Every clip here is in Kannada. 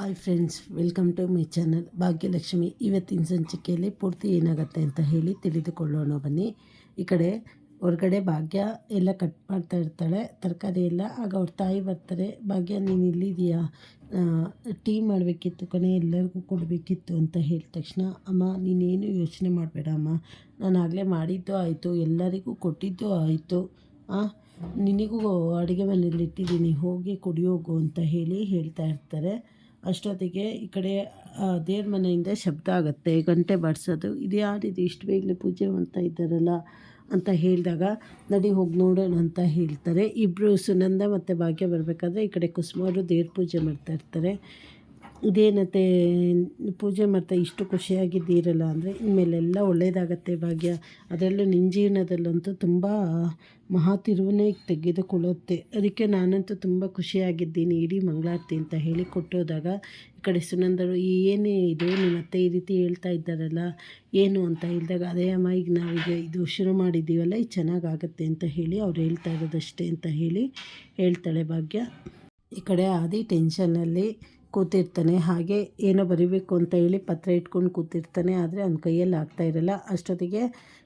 Hi friends, welcome to my channel Bhagyalakshmi. ಇವತ್ತಿನ ಸಂಚಿಕೆಯಲ್ಲಿ ಪೂರ್ತಿ ಏನಾಗುತ್ತೆ ಅಂತ ಹೇಳಿ ತಿಳಿದುಕೊಳ್ಳೋಣ. ಬನ್ನಿ, ಈ ಕಡೆ ಹೊರಗಡೆ ಭಾಗ್ಯ ಎಲ್ಲ ಕಟ್ ಮಾಡ್ತಾ ಇರ್ತಾಳೆ. ತರಕಾರಿ ಎಲ್ಲ, ಆಗ ಅವ್ರ ತಾಯಿ ಬರ್ತಾರೆ. ಭಾಗ್ಯ, ನೀನು ಇಲ್ಲಿದೆಯಾ ಟೀ ಮಾಡಬೇಕಿತ್ತು ಕಣೆ, ಎಲ್ಲರಿಗೂ ಕೊಡಬೇಕಿತ್ತು ಅಂತ ಹೇಳಿದ ತಕ್ಷಣ, ಅಮ್ಮ, ನೀನೇನು ಯೋಚನೆ ಮಾಡಬೇಡ ಅಮ್ಮ. ನಾನು ಆಗಲೇ ಮಾಡಿದ್ದು ಆಯಿತು, ಎಲ್ಲರಿಗೂ ಕೊಟ್ಟಿದ್ದು ಆಯಿತು. ನಿನಗೂ ಅಡುಗೆ ಮನೇಲಿ ಇಟ್ಟಿದ್ದೀನಿ ಹೋಗಿ ಕುಡಿಯೋಗು, ಅಂತ ಹೇಳಿ ಹೇಳ್ತಾ ಇರ್ತಾರೆ. ಅಷ್ಟೊತ್ತಿಗೆ ಈ ಕಡೆ ದೇವ್ರ ಮನೆಯಿಂದ ಶಬ್ದ ಆಗುತ್ತೆ, ಗಂಟೆ ಬಾಡಿಸೋದು ಇದು ಯಾರಿದು ಇಷ್ಟು ಬೇಗನೆ ಪೂಜೆ ಮಾಡ್ತಾ ಇದ್ದಾರಲ್ಲ ಅಂತ ಹೇಳಿದಾಗ, ನಡಿ ಹೋಗಿ ನೋಡೋಣ ಅಂತ ಹೇಳ್ತಾರೆ. ಇಬ್ಬರು ಸುನಂದ ಮತ್ತು ಭಾಗ್ಯ ಬರಬೇಕಾದ್ರೆ ಈ ಕಡೆ ಕುಸುಮಾರು ದೇವ್ರ ಪೂಜೆ ಮಾಡ್ತಾ ಇರ್ತಾರೆ. ಇದೇನತ್ತೆ ಪೂಜೆ ಮಾಡ್ತಾ ಇಷ್ಟು ಖುಷಿಯಾಗಿದ್ದೀರಲ್ಲ ಅಂದರೆ ಇನ್ಮೇಲೆಲ್ಲ ಒಳ್ಳೆಯದಾಗತ್ತೆ ಭಾಗ್ಯ. ಅದರಲ್ಲೂ ನಿನ್ನ ಜೀವನದಲ್ಲಂತೂ ತುಂಬ ಮಹಾ ತಿರುವನ್ನೇ ತೆಗೆದುಕೊಳ್ಳುತ್ತೆ. ಅದಕ್ಕೆ ನಾನಂತೂ ತುಂಬ ಖುಷಿಯಾಗಿದ್ದೀನಿ. ಇಡೀ ಮಂಗಳಾರತಿ ಅಂತ ಹೇಳಿ ಕೊಟ್ಟೋದಾಗ ಈ ಕಡೆ ಸುನಂದರು ಏನೇ ಇದು ನಿಮ್ಮ ಅತ್ತೆ ಈ ರೀತಿ ಹೇಳ್ತಾ ಇದ್ದಾರಲ್ಲ, ಏನು ಅಂತ ಹೇಳಿದಾಗ, ಅದೇ ಅಮ್ಮ, ಈಗ ನಾವೀಗ ಇದು ಶುರು ಮಾಡಿದ್ದೀವಲ್ಲ ಈಗ ಚೆನ್ನಾಗಾಗತ್ತೆ ಅಂತ ಹೇಳಿ ಅವ್ರು ಹೇಳ್ತಾ ಇರೋದಷ್ಟೇ ಅಂತ ಹೇಳಿ ಹೇಳ್ತಾಳೆ ಭಾಗ್ಯ. ಈ ಕಡೆ ಆದಿ ಟೆನ್ಷನ್ನಲ್ಲಿ ಕೂತಿರ್ತಾನೆ. ಹಾಗೆ ಏನೋ ಬರಿಬೇಕು ಅಂತ ಹೇಳಿ ಪತ್ರ ಇಟ್ಕೊಂಡು ಕೂತಿರ್ತಾನೆ. ಆದರೆ ಅವ್ನ ಕೈಯಲ್ಲಿ ಆಗ್ತಾ ಇರಲ್ಲ. ಅಷ್ಟೊತ್ತಿಗೆ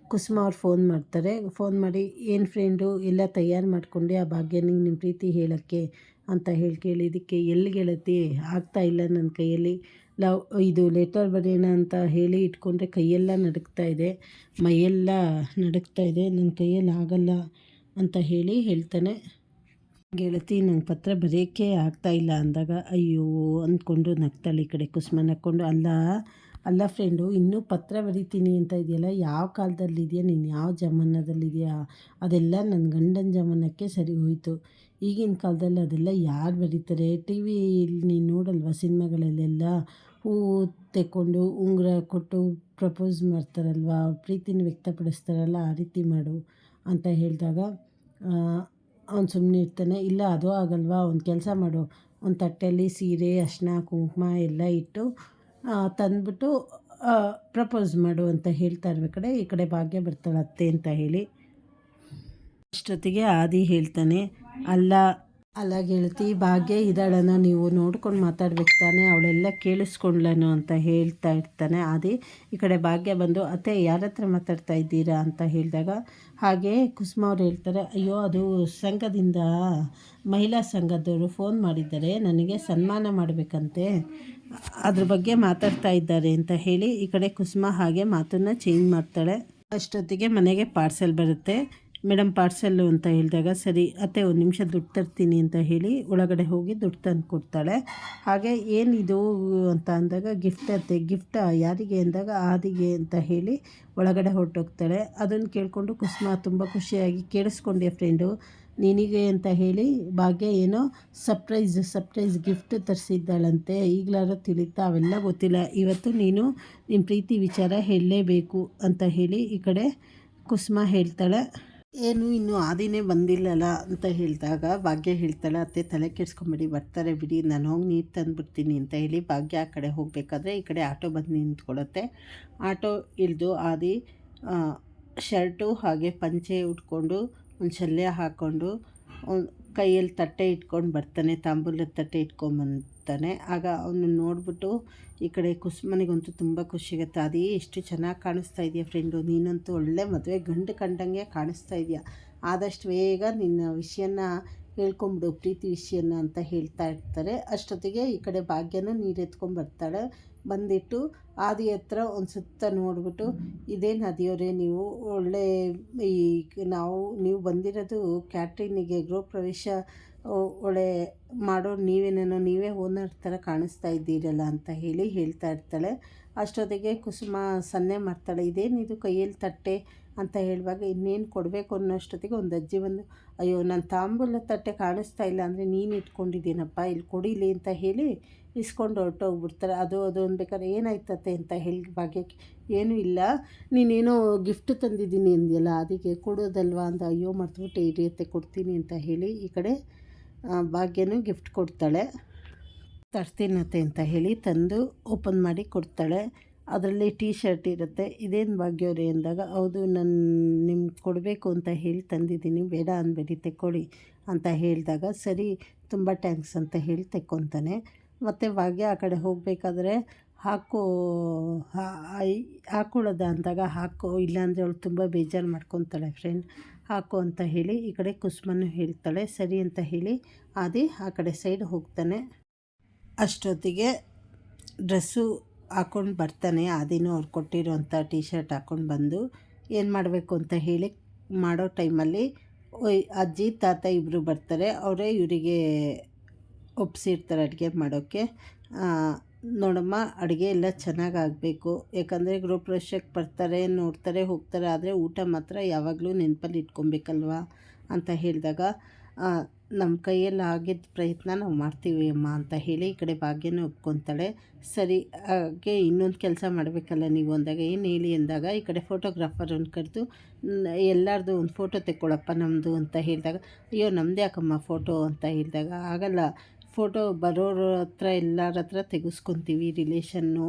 ಕುಸುಮ ಅವ್ರು ಫೋನ್ ಮಾಡ್ತಾರೆ. ಫೋನ್ ಮಾಡಿ, ಏನು ಫ್ರೆಂಡು ಎಲ್ಲ ತಯಾರು ಮಾಡ್ಕೊಂಡೆ ಆ ಭಾಗ್ಯ ನಿಮ್ಮ ಪ್ರೀತಿ ಹೇಳೋಕ್ಕೆ? ಅಂತ ಹೇಳಿ ಕೇಳಿದ್ದಕ್ಕೆ, ಎಲ್ಲಿ ಗೆಳತಿ? ಆಗ್ತಾ ಇಲ್ಲ ನನ್ನ ಕೈಯಲ್ಲಿ. ಲವ್, ಇದು ಲೆಟರ್ ಬರೆಯೋಣ ಅಂತ ಹೇಳಿ ಇಟ್ಕೊಂಡ್ರೆ ಕೈಯೆಲ್ಲ ನಡುಕ್ತಾ ಇದೆ. ಮೈಯೆಲ್ಲ ನಡುಕ್ತಾ ಇದೆ. ನನ್ನ ಕೈಯಲ್ಲಿ ಆಗಲ್ಲ ಅಂತ ಹೇಳಿ ಹೇಳ್ತಾನೆ. ಗೆಳತಿ, ನಂಗೆ ಪತ್ರ ಬರೆಯೋಕ್ಕೆ ಆಗ್ತಾಯಿಲ್ಲ ಅಂದಾಗ, ಅಯ್ಯೋ ಅಂದ್ಕೊಂಡು ನಗ್ತಾಳೆ ಈ ಕಡೆ ಕುಸುಮ. ನಕ್ಕೊಂಡು ಅಲ್ಲ ಅಲ್ಲ ಫ್ರೆಂಡು, ಇನ್ನೂ ಪತ್ರ ಬರಿತೀನಿ ಅಂತ ಇದೆಯಲ್ಲ, ಯಾವ ಕಾಲದಲ್ಲಿದೆಯಾ ನೀನು ಯಾವ ಜಮಾನದಲ್ಲಿದೆಯಾ ಅದೆಲ್ಲ ನನ್ನ ಗಂಡನ ಜಮಾನಕ್ಕೆ ಸರಿ ಹೋಯಿತು. ಈಗಿನ ಕಾಲದಲ್ಲಿ ಅದೆಲ್ಲ ಯಾರು ಬರೀತಾರೆ? ಟಿ ವಿಲಿ ನೀನು ನೋಡಲ್ವ ಸಿನಿಮಾಗಳಲ್ಲೆಲ್ಲ? ಹೂ ತೆಕ್ಕೊಂಡು ಉಂಗುರ ಕೊಟ್ಟು ಪ್ರಪೋಸ್ ಮಾಡ್ತಾರಲ್ವ? ಪ್ರೀತಿನ ವ್ಯಕ್ತಪಡಿಸ್ತಾರಲ್ಲ, ಆ ರೀತಿ ಮಾಡು ಅಂತ ಹೇಳಿದಾಗ ಅವ್ನು ಸುಮ್ಮನೆ ಇರ್ತಾನೆ. ಇಲ್ಲ, ಅದು ಆಗಲ್ವಾ? ಒಂದು ಕೆಲಸ ಮಾಡು. ಒಂದು ತಟ್ಟೆಯಲ್ಲಿ ಸೀರೆ ಅರಿಶಿನ ಕುಂಕುಮ ಎಲ್ಲ ಇಟ್ಟು ತಂದುಬಿಟ್ಟು ಪ್ರಪೋಸ್ ಮಾಡು ಅಂತ ಹೇಳ್ತಾ ಇರ್ಬೇಕಾದ್ರೆ ಈ ಕಡೆ ಭಾಗ್ಯ ಬರ್ತಾಳೆ ಅತ್ತೆ ಅಂತ ಹೇಳಿ. ಅಷ್ಟೊತ್ತಿಗೆ ಆದಿ ಹೇಳ್ತಾನೆ, ಅಲ್ಲ ಅಲ್ಲ ಗೆಳತಿ ಭಾಗ್ಯ ಇದ್ದಾಳನ ನೀವು ನೋಡ್ಕೊಂಡು ಮಾತಾಡ್ಬೇಕು ತಾನೆ, ಅವಳೆಲ್ಲ ಕೇಳಿಸ್ಕೊಂಡ್ಲನು ಅಂತ ಹೇಳ್ತಾ ಇರ್ತಾನೆ. ಆದಿ, ಈ ಕಡೆ ಭಾಗ್ಯ ಬಂದು, ಅತ್ತೆ ಯಾರ ಹತ್ರ ಮಾತಾಡ್ತಾ ಇದ್ದೀರಾ? ಅಂತ ಹೇಳಿದಾಗ, ಹಾಗೆ ಕುಸುಮ ಅವ್ರು ಹೇಳ್ತಾರೆ, ಅಯ್ಯೋ, ಅದು ಸಂಘದಿಂದ, ಮಹಿಳಾ ಸಂಘದವರು ಫೋನ್ ಮಾಡಿದ್ದಾರೆ, ನನಗೆ ಸನ್ಮಾನ ಮಾಡಬೇಕಂತೆ. ಅದ್ರ ಬಗ್ಗೆ ಮಾತಾಡ್ತಾ ಇದ್ದಾರೆ ಅಂತ ಹೇಳಿ ಈ ಕಡೆ ಕುಸುಮ ಹಾಗೆ ಮಾತನ್ನು ಚೇಂಜ್ ಮಾಡ್ತಾಳೆ. ಅಷ್ಟೊತ್ತಿಗೆ ಮನೆಗೆ ಪಾರ್ಸೆಲ್ ಬರುತ್ತೆ. ಮೇಡಮ್ ಪಾರ್ಸೆಲ್ಲು ಅಂತ ಹೇಳಿದಾಗ, ಸರಿ, ಅತ್ತೆ ಒಂದು ನಿಮಿಷ ದುಡ್ಡು ತರ್ತೀನಿ ಅಂತ ಹೇಳಿ ಒಳಗಡೆ ಹೋಗಿ ದುಡ್ಡು ತಂದು ಕೊಡ್ತಾಳೆ. ಹಾಗೆ ಏನಿದು ಅಂತ ಅಂದಾಗ, ಗಿಫ್ಟ್ ಅತ್ತೆ, ಗಿಫ್ಟ್ ಯಾರಿಗೆ? ಅಂದಾಗ, ಆದಿಗೆ ಅಂತ ಹೇಳಿ ಒಳಗಡೆ ಹೊರಟೋಗ್ತಾಳೆ. ಅದನ್ನು ಕೇಳಿಕೊಂಡು ಕುಸುಮ ತುಂಬ ಖುಷಿಯಾಗಿ ಕೇಳಿಸ್ಕೊಂಡೆ ಫ್ರೆಂಡು, ನಿನಗೆ ಅಂತ ಹೇಳಿ ಭಾಗ್ಯ ಏನೋ ಸರ್ಪ್ರೈಸ್ ಸರ್ಪ್ರೈಸ್ ಗಿಫ್ಟ್ ತರಿಸಿದ್ದಾಳಂತೆ. ಈಗಲಾದ್ರೂ ತಿಳಿತಾ ಅವೆಲ್ಲ ಗೊತ್ತಿಲ್ಲ. ಇವತ್ತು ನೀನು ನಿಮ್ಮ ಪ್ರೀತಿ ವಿಚಾರ ಹೇಳಲೇಬೇಕು ಅಂತ ಹೇಳಿ ಈ ಕಡೆ ಕುಸುಮ ಹೇಳ್ತಾಳೆ. ಏನು ಇನ್ನೂ ಆದಿನೇ ಬಂದಿಲ್ಲಲ್ಲ ಅಂತ ಹೇಳಿದಾಗ ಭಾಗ್ಯ ಹೇಳ್ತಾಳೆ, ಅತ್ತೆ, ತಲೆ ಕೆಡಿಸ್ಕೊಂಬಿಡಿ, ಬರ್ತಾರೆ ಬಿಡಿ, ನಾನು ಹೋಗಿ ನೀರು ತಂದುಬಿಡ್ತೀನಿ ಅಂತ ಹೇಳಿ ಭಾಗ್ಯ ಆ ಕಡೆ ಹೋಗಬೇಕಾದ್ರೆ ಈ ಕಡೆ ಆಟೋ ಬಂದು ನಿಂತ್ಕೊಳ್ಳುತ್ತೆ. ಆಟೋ ಇಳಿದು ಆದಿ ಶರ್ಟು ಹಾಗೆ ಪಂಚೆ ಉಟ್ಕೊಂಡು, ಒಂದು ಶಲ್ಯ ಹಾಕ್ಕೊಂಡು ಕೈಯಲ್ಲಿ ತಟ್ಟೆ ಇಟ್ಕೊಂಡು ಬರ್ತಾನೆ, ತಾಂಬೂಲದ ತಟ್ಟೆ ಇಟ್ಕೊಂಬಂತಾನೆ. ಆಗ ಅವನು ನೋಡಿಬಿಟ್ಟು, ಈ ಕಡೆ ಕುಸುಮನಿಗಂತೂ ತುಂಬ ಖುಷಿಯಾಗುತ್ತೆ. ಅದೇ ಎಷ್ಟು ಚೆನ್ನಾಗಿ ಕಾಣಿಸ್ತಾ ಇದೆಯಾ ಫ್ರೆಂಡು, ನೀನಂತೂ ಒಳ್ಳೆ ಮದುವೆ ಗಂಡು ಕಂಡಂಗೆ ಕಾಣಿಸ್ತಾ ಇದೆಯಾ. ಆದಷ್ಟು ಬೇಗ ನಿನ್ನ ವಿಷಯನ ಹೇಳ್ಕೊಂಬಿಡು, ಪ್ರೀತಿ ವಿಷಯನ ಅಂತ ಹೇಳ್ತಾ ಇರ್ತಾರೆ. ಅಷ್ಟೊತ್ತಿಗೆ ಈ ಕಡೆ ಭಾಗ್ಯನ ನೀರು ಬರ್ತಾಳೆ. ಬಂದಿಟ್ಟು ಆದಿ ಹತ್ರ ಒಂದು ಸುತ್ತ ನೋಡಿಬಿಟ್ಟು, ಇದೇ ನದಿಯವರೇ, ನೀವು ಒಳ್ಳೆ ಈ ನಾವು, ನೀವು ಬಂದಿರೋದು ಕ್ಯಾಟ್ರಿನಿಗೆ ಗೃಹ ಪ್ರವೇಶ ಒಳ್ಳೆ ಮಾಡೋ ನೀವೇನೇನೋ, ನೀವೇ ಓನರ್ ಥರ ಕಾಣಿಸ್ತಾ ಇದ್ದೀರಲ್ಲ ಅಂತ ಹೇಳಿ ಹೇಳ್ತಾ ಇರ್ತಾಳೆ. ಅಷ್ಟೊತ್ತಿಗೆ ಕುಸುಮ ಸನ್ನೆ ಮಾಡ್ತಾಳೆ. ಇದೇನಿದು ಕೈಯಲ್ಲಿ ತಟ್ಟೆ? ಅಂತ ಹೇಳುವಾಗ ಇನ್ನೇನು ಕೊಡಬೇಕು ಅನ್ನೋಷ್ಟೊತ್ತಿಗೆ ಒಂದು ಅಜ್ಜಿ ಬಂದು, ಅಯ್ಯೋ, ನನ್ನ ತಾಂಬೂಲ ತಟ್ಟೆ ಕಾಣಿಸ್ತಾ ಇಲ್ಲ ಅಂದರೆ ನೀನು ಇಟ್ಕೊಂಡಿದ್ದೀನಪ್ಪ, ಇಲ್ಲಿ ಕೊಡಿಲಿ ಅಂತ ಹೇಳಿ ಇಸ್ಕೊಂಡು ಹೊರಟೋಗ್ಬಿಡ್ತಾರೆ. ಅದು ಅದು ಅನ್ಬೇಕಾದ್ರೆ ಏನಾಯ್ತತೆ ಅಂತ ಹೇಳಿ ಭಾಗ್ಯಕ್ಕೆ, ಏನೂ ಇಲ್ಲ, ನೀನೇನೋ ಗಿಫ್ಟ್ ತಂದಿದ್ದೀನಿ ಅಂದ್ಯಲ್ಲ, ಅದಕ್ಕೆ ಕೊಡೋದಲ್ವಾ ಅಂತ ಅಯ್ಯೋ ಮರ್ತುಬಿಟ್ಟು ಇರಿಯತ್ತೆ ಕೊಡ್ತೀನಿ ಅಂತ ಹೇಳಿ ಈ ಕಡೆ ಭಾಗ್ಯನೂ ಗಿಫ್ಟ್ ಕೊಡ್ತಾಳೆ. ತರ್ತೀನತ್ತೆ ಅಂತ ಹೇಳಿ ತಂದು ಓಪನ್ ಮಾಡಿ ಕೊಡ್ತಾಳೆ. ಅದರಲ್ಲಿ ಟೀ ಶರ್ಟ್ ಇರುತ್ತೆ. ಇದೇನು ಭಾಗ್ಯವ್ರಿ ಅಂದಾಗ ಹೌದು, ನಾನು ನಿಮ್ಗೆ ಕೊಡಬೇಕು ಅಂತ ಹೇಳಿ ತಂದಿದ್ದೀನಿ. ಬೇಡ ಅಂದ್ಬೇಡಿ, ತೆಕ್ಕೊಳ್ಳಿ ಅಂತ ಹೇಳಿದಾಗ, ಸರಿ, ತುಂಬ ಟ್ಯಾಂಕ್ಸ್ ಅಂತ ಹೇಳಿ ತೆಕ್ಕೊತಾನೆ. ಮತ್ತು ಭಾಗ್ಯ ಆ ಕಡೆ ಹೋಗಬೇಕಾದ್ರೆ, ಹಾಕು ಹಾಕೊಳ್ಳೋದ ಅಂದಾಗ, ಹಾಕು, ಇಲ್ಲಾಂದರೆ ಅವಳು ತುಂಬ ಬೇಜಾರು ಮಾಡ್ಕೊತಾಳೆ ಫ್ರೆಂಡ್ ಹಾಕು ಅಂತ ಹೇಳಿ ಈ ಕಡೆ ಕುಸುಮನು ಹೇಳ್ತಾಳೆ. ಸರಿ ಅಂತ ಹೇಳಿ ಆದಿ ಆ ಕಡೆ ಸೈಡ್ ಹೋಗ್ತಾನೆ. ಅಷ್ಟೊತ್ತಿಗೆ ಡ್ರೆಸ್ಸು ಹಾಕ್ಕೊಂಡು ಬರ್ತಾನೆ. ಆದಿನೂ ಅವ್ರು ಕೊಟ್ಟಿರೋಂಥ ಟಿ ಶರ್ಟ್ ಹಾಕ್ಕೊಂಡು ಬಂದು ಏನು ಮಾಡಬೇಕು ಅಂತ ಹೇಳಿ ಮಾಡೋ ಟೈಮಲ್ಲಿ ಅಜ್ಜಿ, ತಾತ ಇಬ್ಬರು ಬರ್ತಾರೆ. ಅವರೇ ಇವರಿಗೆ ಒಪ್ಸಿರ್ತಾರೆ ಅಡುಗೆ ಮಾಡೋಕ್ಕೆ. ನೋಡಮ್ಮ, ಅಡುಗೆ ಎಲ್ಲ ಚೆನ್ನಾಗಿ ಆಗಬೇಕು. ಯಾಕಂದರೆ ಗೃಹಪ್ರವೇಶಕ್ಕೆ ಬರ್ತಾರೆ, ನೋಡ್ತಾರೆ, ಹೋಗ್ತಾರೆ. ಆದರೆ ಊಟ ಮಾತ್ರ ಯಾವಾಗಲೂ ನೆನಪಲ್ಲಿ ಇಟ್ಕೊಬೇಕಲ್ವಾ ಅಂತ ಹೇಳಿದಾಗ ನಮ್ಮ ಕೈಯಲ್ಲಿ ಆಗಿದ್ದ ಪ್ರಯತ್ನ ನಾವು ಮಾಡ್ತೀವಿ ಅಮ್ಮ ಅಂತ ಹೇಳಿ ಈ ಕಡೆ ಭಾಗ್ಯನ ಒಪ್ಕೊತಾಳೆ. ಸರಿ, ಹಾಗೆ ಇನ್ನೊಂದು ಕೆಲಸ ಮಾಡಬೇಕಲ್ಲ ನೀವು ಅಂದಾಗ, ಏನು ಹೇಳಿ ಅಂದಾಗ, ಈ ಕಡೆ ಫೋಟೋಗ್ರಾಫರನ್ನು ಕರೆದು ಎಲ್ಲರದು ಒಂದು ಫೋಟೋ ತೆಕ್ಕೊಳ್ಳಪ್ಪ ನಮ್ಮದು ಅಂತ ಹೇಳಿದಾಗ, ಅಯ್ಯೋ ನಮ್ಮದೇ ಯಾಕಮ್ಮ ಫೋಟೋ ಅಂತ ಹೇಳಿದಾಗ, ಆಗಲ್ಲ. ಫೋಟೋ ಬರೋರ ಹತ್ರ, ಎಲ್ಲರ ಹತ್ರ ತೆಗೆಸ್ಕೊತೀವಿ ರಿಲೇಷನ್ನು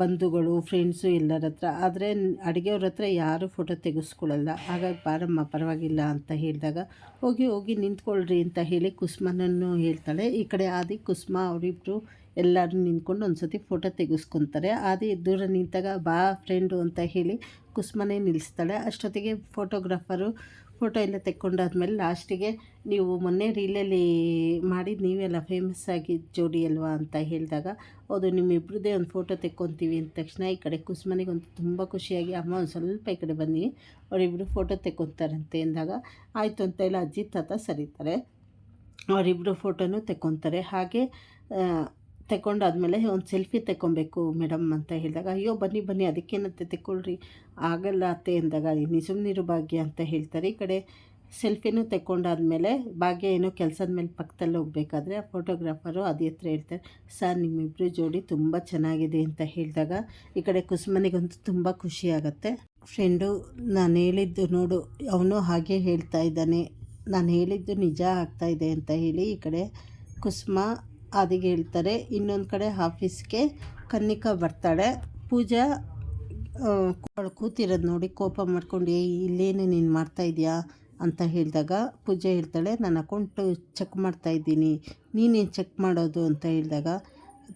ಬಂಧುಗಳು ಫ್ರೆಂಡ್ಸು ಎಲ್ಲರ ಹತ್ರ. ಆದರೆ ಅಡುಗೆಯವ್ರ ಹತ್ರ ಯಾರೂ ಫೋಟೋ ತೆಗೆಸ್ಕೊಳ್ಳಲ್ಲ. ಹಾಗಾಗಿ ಬಾರಮ್ಮ, ಪರವಾಗಿಲ್ಲ ಅಂತ ಹೇಳಿದಾಗ, ಹೋಗಿ ಹೋಗಿ ನಿಂತ್ಕೊಳ್ರಿ ಅಂತ ಹೇಳಿ ಕುಸ್ಮನನ್ನು ಹೇಳ್ತಾಳೆ. ಈ ಕಡೆ ಆದಿ, ಕುಸ್ಮ ಅವರಿಬ್ಬರು ಎಲ್ಲರೂ ನಿಂತ್ಕೊಂಡು ಒಂದು ಸತಿ ಫೋಟೋ ತೆಗೆಸ್ಕೊತಾರೆ. ಆದಿ ದೂರ ನಿಂತಾಗ, ಬಾ ಫ್ರೆಂಡು ಅಂತ ಹೇಳಿ ಕುಸ್ಮನೇ ನಿಲ್ಲಿಸ್ತಾಳೆ. ಅಷ್ಟೊತ್ತಿಗೆ ಫೋಟೋಗ್ರಾಫರು ಫೋಟೋ ಎಲ್ಲ ತೆಕ್ಕೊಂಡಾದ್ಮೇಲೆ ಲಾಸ್ಟಿಗೆ ನೀವು ಮೊನ್ನೆ ರೀಲಲ್ಲಿ ಮಾಡಿದ್ದು ನೀವೆಲ್ಲ ಫೇಮಸ್ ಆಗಿ ಜೋಡಿ ಅಲ್ವಾ ಅಂತ ಹೇಳಿದಾಗ, ಹೌದು ನಿಮ್ಮಿಬ್ಬರದೇ ಒಂದು ಫೋಟೋ ತೆಕ್ಕೊತೀವಿ ಅಂದ ತಕ್ಷಣ ಈ ಕಡೆ ಕುಸುಮನಿಗೆ ಒಂದು ತುಂಬ ಖುಷಿಯಾಗಿ, ಅಮ್ಮ, ಒಂದು ಸ್ವಲ್ಪ ಈ ಕಡೆ ಬನ್ನಿ ಅವರಿಬ್ಬರು ಫೋಟೋ ತೆಕ್ಕೊತಾರಂತೆ ಅಂದಾಗ, ಆಯಿತು ಅಂತ ಹೇಳಿ ಅಜ್ಜಿ ತಾತ ಸರಿತಾರೆ ಅವರಿಬ್ಬರು ಫೋಟೋನು ತೆಕ್ಕೊತಾರೆ ಹಾಗೆ ತೆಕ್ಕೊಂಡಾದ್ಮೇಲೆ ಒಂದು ಸೆಲ್ಫಿ ತಗೊಬೇಕು ಮೇಡಮ್ ಅಂತ ಹೇಳಿದಾಗ, ಅಯ್ಯೋ ಬನ್ನಿ ಬನ್ನಿ, ಅದಕ್ಕೇನಂತೆ ತಗೊಳ್ರಿ ಆಗಲ್ಲ ಅತ್ತೆ ಅಂದಾಗ ನಿಜಮ್ನಿರು ಭಾಗ್ಯ ಅಂತ ಹೇಳ್ತಾರೆ. ಈ ಕಡೆ ಸೆಲ್ಫಿನೂ ತೆಕ್ಕೊಂಡಾದ್ಮೇಲೆ ಭಾಗ್ಯ ಏನೋ ಕೆಲಸದ ಮೇಲೆ ಪಕ್ಕದಲ್ಲಿ ಹೋಗಬೇಕಾದ್ರೆ ಆ ಫೋಟೋಗ್ರಾಫರು ಅದೇ ಹತ್ರ ಹೇಳ್ತಾರೆ, ಸರ್ ನಿಮ್ಮಿಬ್ಬರು ಜೋಡಿ ತುಂಬ ಚೆನ್ನಾಗಿದೆ ಅಂತ ಹೇಳಿದಾಗ, ಈ ಕಡೆ ಕುಸುಮನಿಗಂತೂ ತುಂಬ ಖುಷಿ ಫ್ರೆಂಡು, ನಾನು ಹೇಳಿದ್ದು ನೋಡು, ಅವನು ಹಾಗೆ ಹೇಳ್ತಾ ಇದ್ದಾನೆ. ನಾನು ಹೇಳಿದ್ದು ನಿಜ ಆಗ್ತಾಯಿದೆ ಅಂತ ಹೇಳಿ ಈ ಕಡೆ ಕುಸುಮ ಅದಿಗೆ ಹೇಳ್ತಾರೆ. ಇನ್ನೊಂದು ಕಡೆ ಆಫೀಸ್ಗೆ ಕನ್ನಿಕಾ ಬರ್ತಾಳೆ. ಪೂಜಾ ಅವಳು ಕೂತಿರೋದು ನೋಡಿ ಕೋಪ ಮಾಡ್ಕೊಂಡು ಏ ಇಲ್ಲೇನು ನೀನು ಮಾಡ್ತಾಯಿದ್ಯಾ ಅಂತ ಹೇಳಿದಾಗ ಪೂಜೆ ಹೇಳ್ತಾಳೆ, ನಾನು ಅಕೌಂಟು ಚೆಕ್ ಮಾಡ್ತಾಯಿದ್ದೀನಿ ನೀನೇನು ಚೆಕ್ ಮಾಡೋದು? ಅಂತ ಹೇಳಿದಾಗ,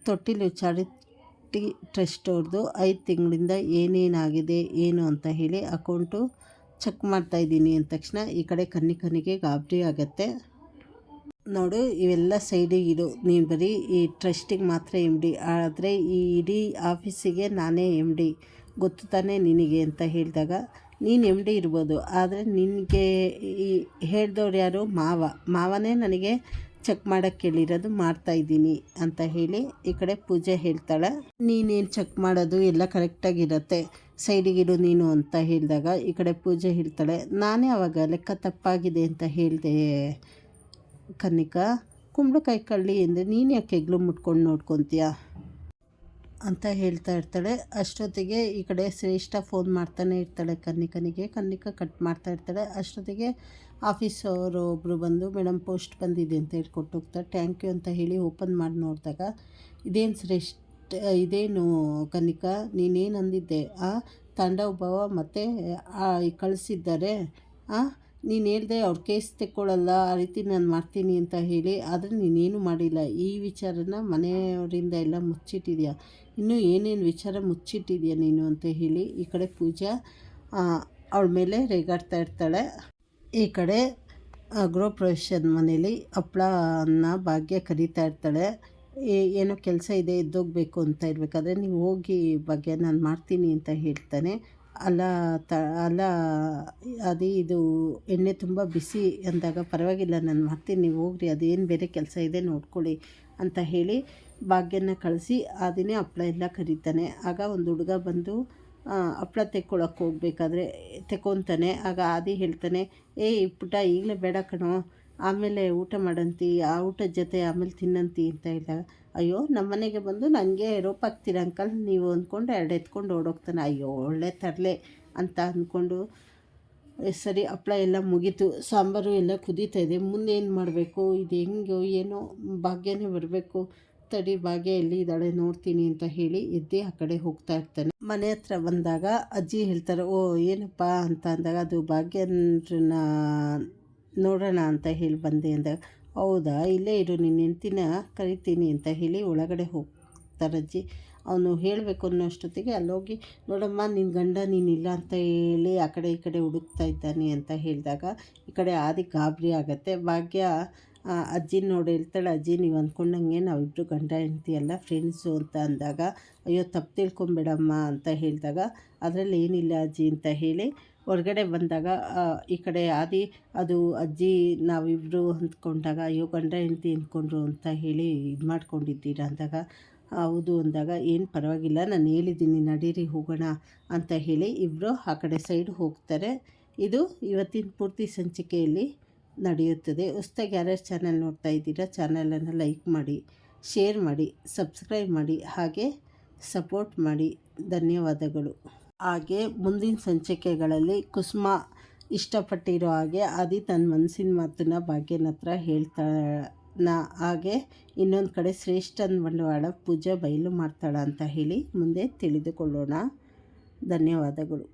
ತೊಟ್ಟಿಲು ಚಾರಿಟಿ ಟ್ರಸ್ಟ್ ಅವ್ರದ್ದು ಐದು ತಿಂಗಳಿಂದ ಏನೇನಾಗಿದೆ, ಏನು ಅಂತ ಹೇಳಿ ಅಕೌಂಟು ಚೆಕ್ ಮಾಡ್ತಾಯಿದ್ದೀನಿ ಅಂದ ತಕ್ಷಣ ಈ ಕಡೆ ಕನ್ನಿಕನಿಗೆ ಗಾಬರಿ ಆಗುತ್ತೆ. ನೋಡು, ಇವೆಲ್ಲ ಸೈಡಿಗೆ ಇಡು. ನೀನು ಬರೀ ಈ ಟ್ರಸ್ಟಿಗೆ ಮಾತ್ರ ಎಂ ಡಿ ಆದರೆ ಈ ಇಡೀ ಆಫೀಸಿಗೆ ನಾನೇ ಎಂ ಡಿ ಗೊತ್ತು ತಾನೇ ನಿನಗೆ ಅಂತ ಹೇಳಿದಾಗ, ನೀನು ಎಂ ಡಿ ಇರ್ಬೋದು. ಆದರೆ ನಿನಗೆ ಈ ಹೇಳ್ದವ್ರು ಯಾರು? ಮಾವ. ಮಾವನೇ ನನಗೆ ಚೆಕ್ ಮಾಡೋಕ್ಕೆ ಕೇಳಿರೋದು ಮಾಡ್ತಾಯಿದ್ದೀನಿ ಅಂತ ಹೇಳಿ ಈ ಕಡೆ ಪೂಜೆ ಹೇಳ್ತಾಳೆ. ನೀನೇನು ಚೆಕ್ ಮಾಡೋದು? ಎಲ್ಲ ಕರೆಕ್ಟಾಗಿರುತ್ತೆ ಸೈಡಿಗಿಡು ನೀನು ಅಂತ ಹೇಳಿದಾಗ ಈ ಕಡೆ ಪೂಜೆ ಹೇಳ್ತಾಳೆ. ನಾನೇ ಅವಾಗ ಲೆಕ್ಕ ತಪ್ಪಾಗಿದೆ ಅಂತ ಹೇಳಿದೆ ಕನ್ನಿಕಾ, ಕುಂಬಳಕಾಯಿ ಕಳ್ಳಿ ಅಂದರೆ ನೀನು ಯಾಕೆ ಹೆಗ್ಲು ಮುಟ್ಕೊಂಡು ನೋಡ್ಕೊತೀಯ? ಅಂತ ಹೇಳ್ತಾ ಇರ್ತಾಳೆ. ಅಷ್ಟೊತ್ತಿಗೆ ಈ ಕಡೆ ಶ್ರೇಷ್ಠ ಫೋನ್ ಮಾಡ್ತಾನೆ ಇರ್ತಾಳೆ ಕನ್ನಿಕನಿಗೆ. ಕನ್ನಿಕ ಕಟ್ ಮಾಡ್ತಾ ಇರ್ತಾಳೆ. ಅಷ್ಟೊತ್ತಿಗೆ ಆಫೀಸ್ ಅವರು ಒಬ್ಬರು ಬಂದು ಮೇಡಮ್ ಪೋಸ್ಟ್ ಬಂದಿದೆ ಅಂತ ಹೇಳ್ಕೊಟ್ಟು ಹೋಗ್ತಾರೆ ಥ್ಯಾಂಕ್ ಯು ಅಂತ ಹೇಳಿ ಓಪನ್ ಮಾಡಿ ನೋಡಿದಾಗ, ಇದೇನು ಶ್ರೇಷ್ಠ, ಇದೇನು ಕನ್ನಿಕ ನೀನೇನು ಅಂದಿದ್ದೆ ಆ, ತಾಂಡವ ಭಾವ ಮತ್ತು ಕಳಿಸಿದ್ದಾರೆ? ಆ ನೀನು ಹೇಳ್ದೆ ಅವ್ರ ಕೇಸ್ ತೆಕ್ಕೊಳ್ಳಲ್ಲ ಆ ರೀತಿ ನಾನು ಮಾಡ್ತೀನಿ ಅಂತ ಹೇಳಿ, ಆದರೆ ನೀನೇನು ಮಾಡಿಲ್ಲ. ಈ ವಿಚಾರನ ಮನೆಯವರಿಂದ ಎಲ್ಲ ಮುಚ್ಚಿಟ್ಟಿದೆಯಾ? ಇನ್ನೂ ಏನೇನು ವಿಚಾರ ಮುಚ್ಚಿಟ್ಟಿದ್ಯಾ ನೀನು ಅಂತ ಹೇಳಿ ಈ ಕಡೆ ಪೂಜಾ ಅವಳ ಮೇಲೆ ರೇಗಾಡ್ತಾ ಇರ್ತಾಳೆ. ಈ ಕಡೆ ಗೃಹ ಪ್ರವೇಶದ ಮನೇಲಿ ಅನ್ನ ಭಾಗ್ಯ ಕರೀತಾ ಇರ್ತಾಳೆ. ಏನೋ ಕೆಲಸ ಇದೆ ಎದ್ದೋಗ್ಬೇಕು ಅಂತ ಇರಬೇಕಾದ್ರೆ ನೀವು ಹೋಗಿ ಭಾಗ್ಯ ನಾನು ಮಾಡ್ತೀನಿ ಅಂತ ಹೇಳ್ತಾನೆ. ಅಲ್ಲ ತ, ಅಲ್ಲ, ಅದು ಇದು ಎಣ್ಣೆ ತುಂಬ ಬಿಸಿ ಅಂದಾಗ ಪರವಾಗಿಲ್ಲ ನಾನು ಮಾಡ್ತೀನಿ ನೀವು ಹೋಗ್ರಿ, ಅದೇನು ಬೇರೆ ಕೆಲಸ ಇದೆ, ನೋಡ್ಕೊಳ್ಳಿ ಅಂತ ಹೇಳಿ ಭಾಗ್ಯನ ಕಳಿಸಿ ಆ ಹಪ್ಪಳ ಎಲ್ಲ ಕರೀತಾನೆ. ಆಗ ಒಂದು ಹುಡುಗ ಬಂದು ಹಪ್ಪಳ ತೆಕ್ಕೊಳಕ್ಕೆ ಹೋಗ್ಬೇಕಾದ್ರೆ ತೆಕ್ಕೊತಾನೆ. ಆಗ ಆದಿ ಹೇಳ್ತಾನೆ ಏಯ್ ಪುಟ್ಟ ಈಗಲೇ ಬೇಡ ಕಣೋ ಆಮೇಲೆ ಊಟ ಮಾಡಂತಿ, ಆ ಊಟದ ಜೊತೆ ಆಮೇಲೆ ತಿನ್ನಂತಿ ಅಂತ ಹೇಳಿದಾಗ, ಅಯ್ಯೋ ನಮ್ಮ ಮನೆಗೆ ಬಂದು ನನಗೆ ರೋಪ್ ಹಾಕ್ತೀರ ಅಂಕಲ್? ನೀವು ಅಂದ್ಕೊಂಡು ಎರಡು ಎತ್ಕೊಂಡು ಓಡೋಗ್ತಾನೆ. ಅಯ್ಯೋ, ಒಳ್ಳೆ ತರಲೆ ಅಂತ ಅಂದ್ಕೊಂಡು ಸರಿ ಹಪ್ಪಳ ಎಲ್ಲ ಮುಗೀತು. ಸಾಂಬಾರು ಎಲ್ಲ ಕುದೀತಾ ಇದೆ. ಮುಂದೆ ಏನು ಮಾಡಬೇಕು? ಇದು ಹೆಂಗೋ ಏನೋ ಭಾಗ್ಯನೇ ಬರಬೇಕು. ತಡಿ, ಭಾಗ್ಯ ಎಲ್ಲಿ ಇದ್ದಾಳೆ ನೋಡ್ತೀನಿ ಅಂತ ಹೇಳಿ ಎದ್ದೆ ಆ ಕಡೆ ಹೋಗ್ತಾ ಇರ್ತಾನೆ. ಮನೆ ಹತ್ರ ಬಂದಾಗ ಅಜ್ಜಿ ಹೇಳ್ತಾರೆ, ಓ, ಏನಪ್ಪ? ಅಂತ ಅಂದಾಗ, ಅದು ಭಾಗ್ಯನ ನೋಡೋಣ ಅಂತ ಹೇಳಿ ಬಂದೆ ಅಂದಾಗ ಹೌದಾ? ಇಲ್ಲೇ ಇರು, ನಿನ್ನ ಹೆಂಡ್ತಿನ ಕರಿತೀನಿ ಅಂತ ಹೇಳಿ ಒಳಗಡೆ ಹೋಗ್ತಾರಜ್ಜಿ ಅವನು ಹೇಳಬೇಕು ಅನ್ನೋ ಅಷ್ಟೊತ್ತಿಗೆ ಅಲ್ಲೋಗಿ, ನೋಡಮ್ಮ, ನಿನ್ನ ಗಂಡ ನೀನಿಲ್ಲ ಅಂತ ಹೇಳಿ ಆ ಕಡೆ ಈ ಕಡೆ ಹುಡುಕ್ತಾ ಇದ್ದಾನೆ ಅಂತ ಹೇಳಿದಾಗ, ಈ ಕಡೆ ಆದಿ ಗಾಬರಿ ಆಗತ್ತೆ. ಭಾಗ್ಯ ಅಜ್ಜಿ ನೋಡಿ ಹೇಳ್ತಾಳೆ, ಅಜ್ಜಿ, ನೀವು ಅಂದ್ಕೊಂಡಂಗೆ ನಾವಿಬ್ಬರು ಗಂಡ, ಹೆಂಡ್ತಿ ಅಲ್ಲ ಫ್ರೆಂಡ್ಸು ಅಂತ ಅಂದಾಗ, ಅಯ್ಯೋ, ತಪ್ಪು ತಿಳ್ಕೊಂಬೇಡಮ್ಮ ಅಂತ ಹೇಳಿದಾಗ, ಅದರಲ್ಲಿ ಏನಿಲ್ಲ ಅಜ್ಜಿ ಅಂತ ಹೇಳಿ ಹೊರಗಡೆ ಬಂದಾಗ ಈ ಕಡೆ ಆದಿ, ಅದು ಅಜ್ಜಿ ನಾವಿಬ್ಬರು ಅಂದ್ಕೊಂಡಾಗ ಅಯ್ಯೋ, ಗಂಡ ಹೆಂಡತಿ ಅಂದ್ಕೊಂಡ್ರು ಅಂತ ಹೇಳಿ ಇದು ಮಾಡ್ಕೊಂಡಿದ್ದೀರಾ ಅಂದಾಗ, ಹೌದು ಅಂದಾಗ, ಏನು ಪರವಾಗಿಲ್ಲ, ನಾನು ಹೇಳಿದ್ದೀನಿ, ನಡೀರಿ, ಹೋಗೋಣ ಅಂತ ಹೇಳಿ ಇಬ್ಬರು ಆ ಕಡೆ ಸೈಡ್ ಹೋಗ್ತಾರೆ. ಇದು ಇವತ್ತಿನ ಪೂರ್ತಿ ಸಂಚಿಕೆಯಲ್ಲಿ ನಡೆಯುತ್ತದೆ. ಹೊಸ್ದಾಗಿ ಯಾರ್ಯಾರು ಚಾನಲ್ ನೋಡ್ತಾ ಇದ್ದೀರಾ, ಚಾನಲನ್ನು ಲೈಕ್ ಮಾಡಿ, ಶೇರ್ ಮಾಡಿ, ಸಬ್ಸ್ಕ್ರೈಬ್ ಮಾಡಿ, ಹಾಗೆ ಸಪೋರ್ಟ್ ಮಾಡಿ. ಧನ್ಯವಾದಗಳು. ಹಾಗೆ ಮುಂದಿನ ಸಂಚಿಕೆಗಳಲ್ಲಿ ಕುಸುಮ ಇಷ್ಟಪಟ್ಟಿರೋ ಹಾಗೆ ಆದಿ ತನ್ನ ಮನಸ್ಸಿನ ಮಾತನ್ನ ಭಾಗ್ಯನ ಹತ್ರ ಹೇಳ್ತಾಳ ಹಾಗೆ ಇನ್ನೊಂದು ಕಡೆ ಶ್ರೇಷ್ಠನ ಬಂಡವಾಳ ಪೂಜೆ ಬಯಲು ಮಾಡ್ತಾಳ ಅಂತ ಹೇಳಿ ಮುಂದೆ ತಿಳಿದುಕೊಳ್ಳೋಣ. ಧನ್ಯವಾದಗಳು.